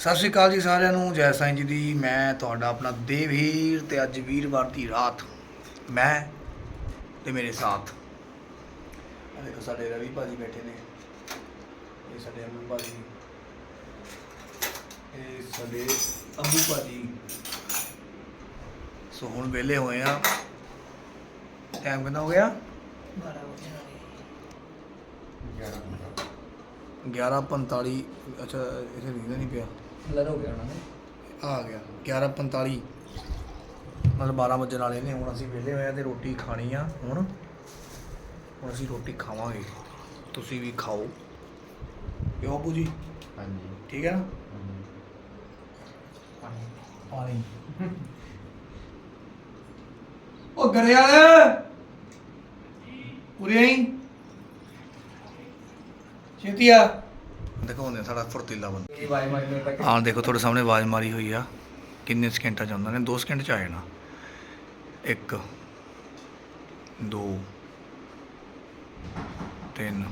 ਸਤਿ ਸ਼੍ਰੀ ਅਕਾਲ ਜੀ ਸਾਰਿਆਂ ਨੂੰ ਜੈ ਸਾਈਂ ਜੀ ਦੀ। ਮੈਂ ਤੁਹਾਡਾ ਆਪਣਾ ਦੇਵਹੀਰ ਤੇ ਅੱਜ ਵੀਰਵਾਰ ਦੀ ਰਾਤ। ਮੈਂ ਤੇ ਮੇਰੇ ਸਾਥ। ਆ ਦੇਖੋ ਸਾਡੇ ਰਵੀ ਭਾਜੀ ਬੈਠੇ ਨੇ। ਇਹ ਸਾਡੇ ਅਮੂ ਭਾਜੀ। ਇਹ ਸਾਡੇ ਅੰਬੂ ਭਾਜੀ। ਸੋ ਹੁਣ ਵਿਹਲੇ ਹੋਏ ਆ। ਟਾਈਮ ਕਿੰਨਾ ਹੋ ਗਿਆ? 11:45 ਅੱਛਾ ਇਥੇ ਲਿਖਦਾ ਨਹੀਂ ਪਿਆ। ਲਰ ਹੋ ਗਿਆ ਉਹਨਾਂ ਨੇ। ਆ ਗਿਆ 11:45 ਮਤਲਬ 12 ਵਜੇ ਵਾਲੇ ਨੇ ਹੁਣ ਅਸੀਂ ਵਿਹਲੇ ਹੋਏ ਆ ਤੇ ਰੋਟੀ ਖਾਣੀ ਆ ਹੁਣ। ਹੁਣ ਅਸੀਂ ਰੋਟੀ ਖਾਵਾਂਗੇ। ਤੁਸੀਂ ਵੀ ਖਾਓ। ਕਿਉਂ ਬਾਪੂ ਜੀ? ਹਾਂਜੀ। ਠੀਕ ਹੈ ਨਾ? ਪਾਣੀ। ਉਹ ਗਰਿਆਲ ਉਰੇ ਆਈ। ਛੇਤੀ ਆ। ਦੇਖੋ ਉਹਨੇ ਸਾਡਾ ਫੁਰਤੀਲਾ ਬੰਦਾ। ਆਹ ਦੇਖੋ ਤੁਹਾਡੇ ਸਾਹਮਣੇ ਆਵਾਜ਼ ਮਾਰੀ ਹੋਈ ਆ। ਕਿੰਨੇ ਸਕਿੰਟਾਂ ਚ ਆਉਂਦਾ ਨੇ? 2 ਸਕਿੰਟ ਚ ਆ ਜਾਣਾ। 1 2 3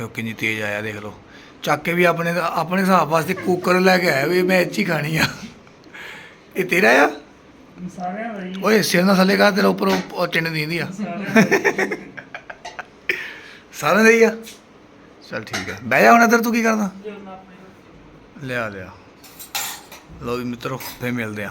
ਇਹ ਕਿੰਨੀ ਤੇਜ਼ ਆਇਆ ਦੇਖ ਲਓ। ਚੱਕ ਕੇ ਵੀ ਆਪਣੇ ਆਪਣੇ ਹਿਸਾਬ ਵਾਸਤੇ ਕੁੱਕਰ ਲੈ ਕੇ ਆਇਆ ਵੀ ਮੈਂ ਇੱਚ ਖਾਣੀ ਆ। ਇਹ ਤੇਰਾ ਆ? ਸਾਰਿਆਂ ਦਾ ਓਏ ਸਿਰ ਨਾਲ ਥੱਲੇ ਕਰ ਤੇਰਾ ਉੱਪਰ ਉਹ ਟਿੰਨ ਦੀਂਦੀ ਆ। ਸਾਰਿਆਂ ਦਾ ਹੀ ਆ। ਚਲ ਠੀਕ ਹੈ ਬਹਿ ਜਾ ਹੁਣ ਇੱਧਰ ਤੂੰ ਕੀ ਕਰਦਾ? ਲਿਆ ਲਿਆ। ਲੋ ਵੀ ਮਿੱਤਰੋ ਫੇ ਮਿਲਦੇ ਆ।